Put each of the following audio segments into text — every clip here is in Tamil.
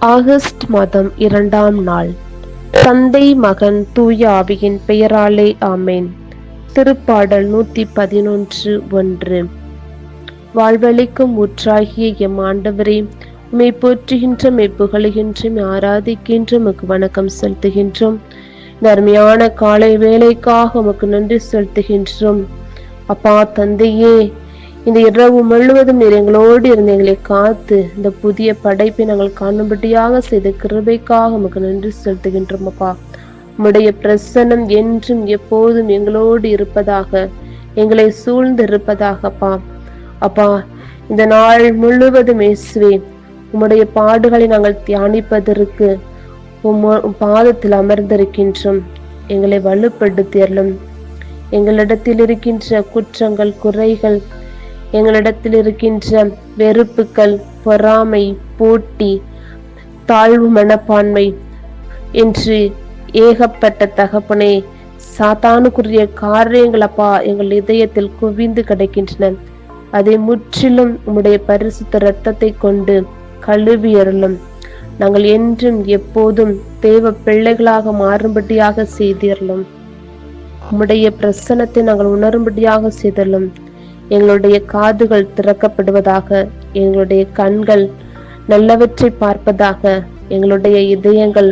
ஆகஸ்ட் மாதம் இரண்டாம் நாள். தந்தை மகன் தூய ஆவியின் பெயராலே ஆமேன். திருப்பாடல் நூத்தி பதினொன்று ஒன்று. வாழ்வளிக்கும் ஊற்றாகிய எம் ஆண்டவரே உமை போற்றுகின்ற மெய் புகழுகின்றோம் ஆராதிக்கின்ற உமக்கு வணக்கம் செலுத்துகின்றோம். நர்மையான காலை வேலைக்காக உமக்கு நன்றி செலுத்துகின்றோம். அப்பா தந்தையே இந்த இரவு முழுவதும் நீர் எங்களோடு இருந்து எங்களை காத்து இந்த புதிய படைப்பை நாங்கள் காணும்படியாக செய்த கிருபைக்காக உமக்கு நன்றி செலுத்துகின்றோம் அப்பா. உம்முடைய பிரசன்னம் என்றும் எப்போதும் எங்களோடு இருப்பதாக எங்களை சூழ்ந்து இருப்பதாகப்பா அப்பா இந்த நாள் முழுவதும் இயேசுவே உம்முடைய பாடுகளை நாங்கள் தியானிப்பதற்கு உம் உம் பாதத்தில் அமர்ந்திருக்கின்றோம். எங்களை வலுப்படுத்தியலும் எங்களிடத்தில் இருக்கின்ற குற்றங்கள் குறைகள் எங்களிடத்தில் இருக்கின்ற வெறுப்புகள் பொறாமை போட்டி தாழ்வு மனப்பான்மை என்று ஏகப்பட்ட தகப்பனே சாத்தானுக்குரிய காரியங்கள் அப்பா எங்கள் இதயத்தில் குவிந்து கிடைக்கின்றன. அதை முற்றிலும் உம்முடைய பரிசுத்த இரத்தத்தை கொண்டு கழுவி அருளும். நாங்கள் என்றும் எப்போதும் தேவ பிள்ளைகளாக மாறும்படியாக செய்தீர்களும் உம்முடைய பிரசனத்தை நாங்கள் உணரும்படியாக செய்தலும் எங்களுடைய காதுகள் திறக்கப்படுவதாக எங்களுடைய கண்கள் நல்லவற்றை பார்ப்பதாக எங்களுடைய இதயங்கள்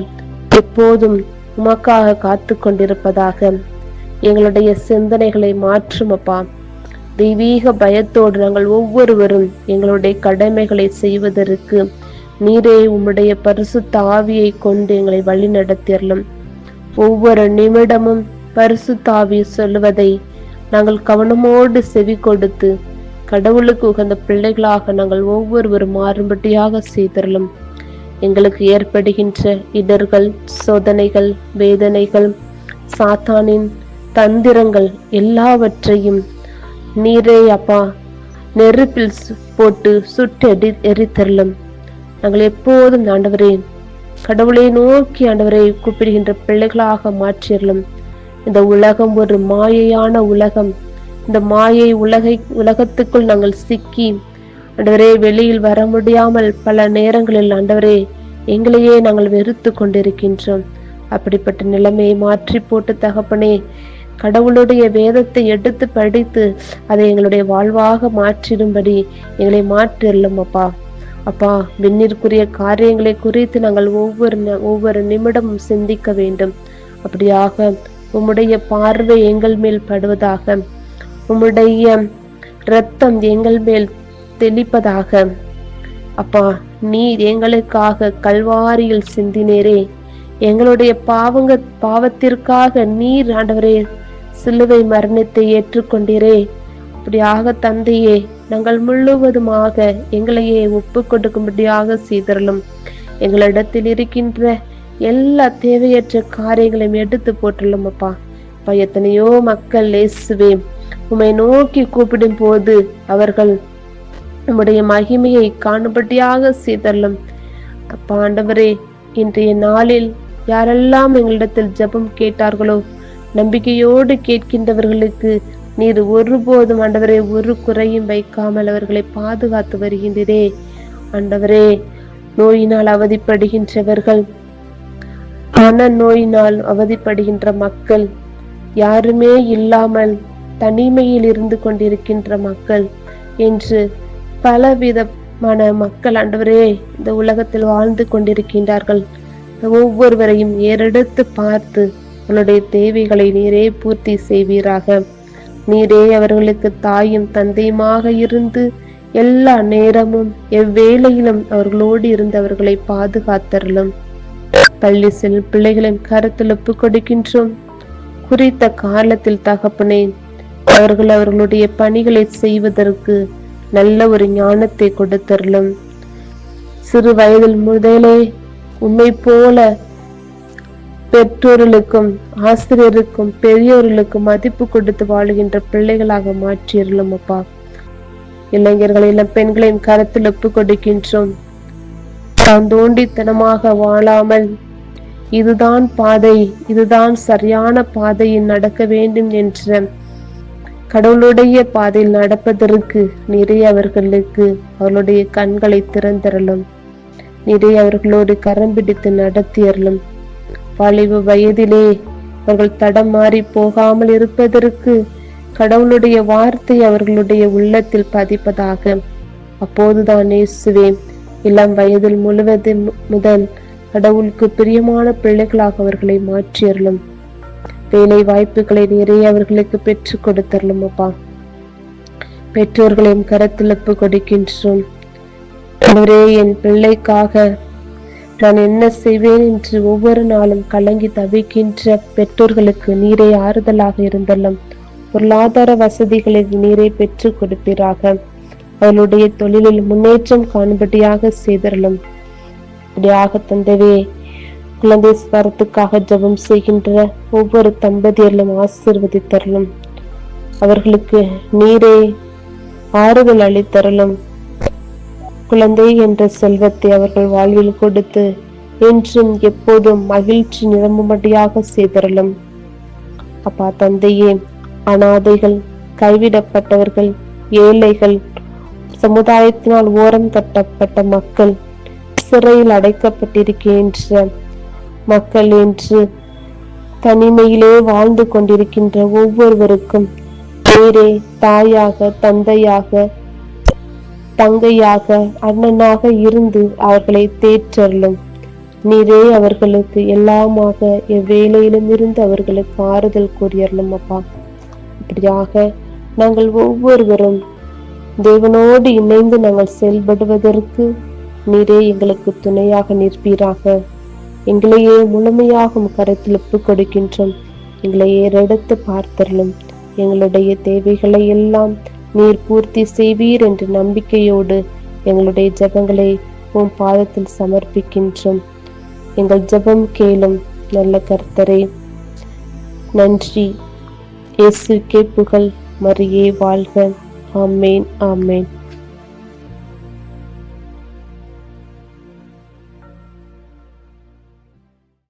எப்போதும் உமக்காக காத்து கொண்டிருப்பதாக எங்களுடைய சிந்தனைகளை மாற்றும் அப்பா. தெய்வீக பயத்தோடு நாங்கள் ஒவ்வொருவரும் எங்களுடைய கடமைகளை செய்வதற்கு நீரே உம்முடைய பரிசுத்த ஆவியை கொண்டு எங்களை வழி நடத்தியறலும் ஒவ்வொரு நிமிடமும் பரிசு தாவி சொல்லுவதை நாங்கள் கவனமோடு செவி கொடுத்து கடவுளுக்கு உகந்த பிள்ளைகளாக நாங்கள் ஒவ்வொருவரும் மாறும்படியாக செய்தரலும் எங்களுக்கு ஏற்படுகின்ற இடர்கள் சோதனைகள் வேதனைகள் சாத்தானின் தந்திரங்கள் எல்லாவற்றையும் நீரே அப்பா நெருப்பில் போட்டு சுட்டு எரி எரித்தரலும் நாங்கள் எப்போதும் ஆண்டவரே கடவுளை நோக்கி ஆண்டவரை கூப்பிடுகின்ற பிள்ளைகளாக மாற்றிடலும் இந்த உலகம் ஒரு மாயையான உலகம். இந்த மாயை உலகை உலகத்துக்குள் நாங்கள் சிக்கி ஆண்டவரே வெளியில் வர முடியாமல் பல நேரங்களில் ஆண்டவரே எங்களையே நாங்கள் வெறுத்து கொண்டிருக்கின்றோம். அப்படிப்பட்ட நிலைமையை மாற்றி போட்டு தகப்பனே கடவுளுடைய வேதத்தை எடுத்து படித்து அதை எங்களுடைய வாழ்வாக மாற்றிடும்படி எங்களை மாற்றிடலும் அப்பா. அப்பா விண்ணிற்குரிய காரியங்களை குறித்து நாங்கள் ஒவ்வொரு ஒவ்வொரு நிமிடமும் சிந்திக்க வேண்டும். அப்படியாக உம்முடைய பார்வை எங்கள் மேல் படுவதாக உம்முடைய இரத்தம் எங்கள் மேல் தெளிப்பதாக. அப்பா நீர் எங்களுக்காக கல்வாரியில் சிந்தினேரே. எங்களுடைய பாவங்க பாவத்திற்காக நீர் ஆண்டவரே சிலுவை மரணத்தை ஏற்றுக்கொண்டீரே. அப்படியாக தந்தையே நாங்கள் முழுவதுமாக எங்களையே ஒப்பு கொடுக்கும்படியாக செய்தரலும் எங்களிடத்தில் இருக்கின்ற எல்லா தேவையற்ற காரியங்களையும் எடுத்து போட்டுள்ளோம் அப்பா அப்பா எத்தனையோ மக்கள் இயேசுவே உம்மை நோக்கி கூப்பிடும் போது அவர்கள் உம்முடைய மகிமையை காணும்படியாக செய்தள்ளும் அப்பா ஆண்டவரே இன்றைய நாளில் யாரெல்லாம் எங்களிடத்தில் ஜெபம் கேட்டார்களோ நம்பிக்கையோடு கேட்கின்றவர்களுக்கு நீர் ஒருபோதும் ஆண்டவரே ஒரு குறையும் வைக்காமல் அவர்களை பாதுகாத்து வருகின்றதே ஆண்டவரே நோயினால் அவதிப்படுகின்றவர்கள் மன நோயினால் அவதிப்படுகின்ற மக்கள் யாருமே இல்லாமல் தனிமையில் இருந்து கொண்டிருக்கின்ற மக்கள் என்று பலவிதமான மக்கள் ஆண்டவரே இந்த உலகத்தில் வாழ்ந்து கொண்டிருக்கின்றார்கள். ஒவ்வொருவரையும் ஏறெடுத்து பார்த்து அவளுடைய தேவைகளை நீரே பூர்த்தி செய்வீராக. நீரே அவர்களுக்கு தாயும் தந்தையுமாக இருந்து எல்லா நேரமும் எவ்வேளையிலும் அவர்களோடு இருந்து அவர்களை பாதுகாத்தரலும் பள்ளி செல் பிள்ளைகளின் கருத்தில் ஒப்புக் கொடுக்கின்றோம் குறித்த காலத்தில் தகப்பனே அவர்கள் அவர்களுடைய பணிகளை செய்வதற்கு நல்ல ஒரு ஞானத்தை கொடுத்தருளும். சிறு வயதில் முதலே உண்மை போல பெற்றோர்களுக்கும் ஆசிரியருக்கும் பெரியோர்களுக்கும் மதிப்பு கொடுத்து வாழுகின்ற பிள்ளைகளாக மாற்றியிருளும் அப்பா. இளைஞர்களையும் பெண்களின் கருத்தில் ஒப்புக் கொடுக்கின்றோம் தான் தோண்டித்தனமாக வாழாமல் இதுதான் பாதை இதுதான் சரியான பாதையில் நடக்க வேண்டும் என்ற கடவுளுடைய பாதையில் நடப்பதற்கு நிறைய அவர்களுக்கு அவர்களுடைய கண்களை திறந்தரலும் நிறைய அவர்களோடு கரம் பிடித்து நடத்தியறலும் வாலிப வயதிலே அவர்கள் தடம் மாறி போகாமல் இருப்பதற்கு கடவுளுடைய வார்த்தை அவர்களுடைய உள்ளத்தில் பதிப்பதாக. அப்போதுதான் இயேசுவே இளம் வயதில் முழுவதும் முதல் கடவுளுக்கு பிரியமான பிள்ளைகளாக அவர்களை மாற்றியறலும் வேலை வாய்ப்புகளை நிறைய அவர்களுக்கு பெற்றுக் கொடுத்தரலும் அப்பா. பெற்றோர்களையும் கரத்தில் ஒப்பு கொடுக்கின்றோம். அவரே என் பிள்ளைக்காக நான் என்ன செய்வேன் என்று ஒவ்வொரு நாளும் கலங்கி தவிக்கின்ற பெற்றோர்களுக்கு நீரை ஆறுதலாக இருந்தல்லும் பொருளாதார வசதிகளை நீரை பெற்றுக் கொடுப்பீராக. அவளுடைய தொழிலில் முன்னேற்றம் காணும்படியாக செய்தரலும் இப்படியாக தந்தவே. குழந்தை ஸ்வரத்துக்காக ஜபம் செய்கின்ற ஒவ்வொரு தம்பதியர்களும் ஆசீர்வதித்தரலும் அவர்களுக்கு நீரே ஆறுதல் அளித்தரலும். குழந்தை என்ற செல்வத்தை அவர்கள் வாழ்வில் கொடுத்து என்றும் எப்போதும் மகிழ்ச்சி நிரம்பும்படியாக செய்தரலும். அப்பா தந்தையே அனாதைகள் கைவிடப்பட்டவர்கள் ஏழைகள் சமுதாயத்தினால் ஓரம் கட்டப்பட்ட மக்கள் சிறையில் அடைக்கப்பட்டிருக்கின்ற மக்கள் என்று தனிமையிலே வாழ்ந்து கொண்டிருக்கின்ற ஒவ்வொருவருக்கும் பேரே தாயாக தந்தையாக தங்கையாக அண்ணனாக இருந்து அவர்களை தேற்றலும் நீரே அவர்களுக்கு எல்லாமாக எவ்வேளையிலும் இருந்து அவர்களுக்கு ஆறுதல் கூறியறலும் அப்பா. இப்படியாக நாங்கள் ஒவ்வொருவரும் தேவனோடு இணைந்து நாங்கள் செயல்படுவதற்கு நீரே எங்களுக்கு துணையாக நிற்பீராக. எங்களையே முழுமையாக உம் கரத்தில் ஒப்புக் கொடுக்கின்றோம். எங்களை ஏறெடுத்து பார்த்தரலும் எங்களுடைய தேவைகளை எல்லாம் நீர் பூர்த்தி செய்வீர் என்ற நம்பிக்கையோடு எங்களுடைய ஜெபங்களை உன் பாதத்தில் சமர்ப்பிக்கின்றோம். எங்கள் ஜெபம் கேளும் நல்ல கர்த்தரே. நன்றி. இயேசுக்கே புகழ் மரியே வாழ்க. ஆமேன் ஆமேன்.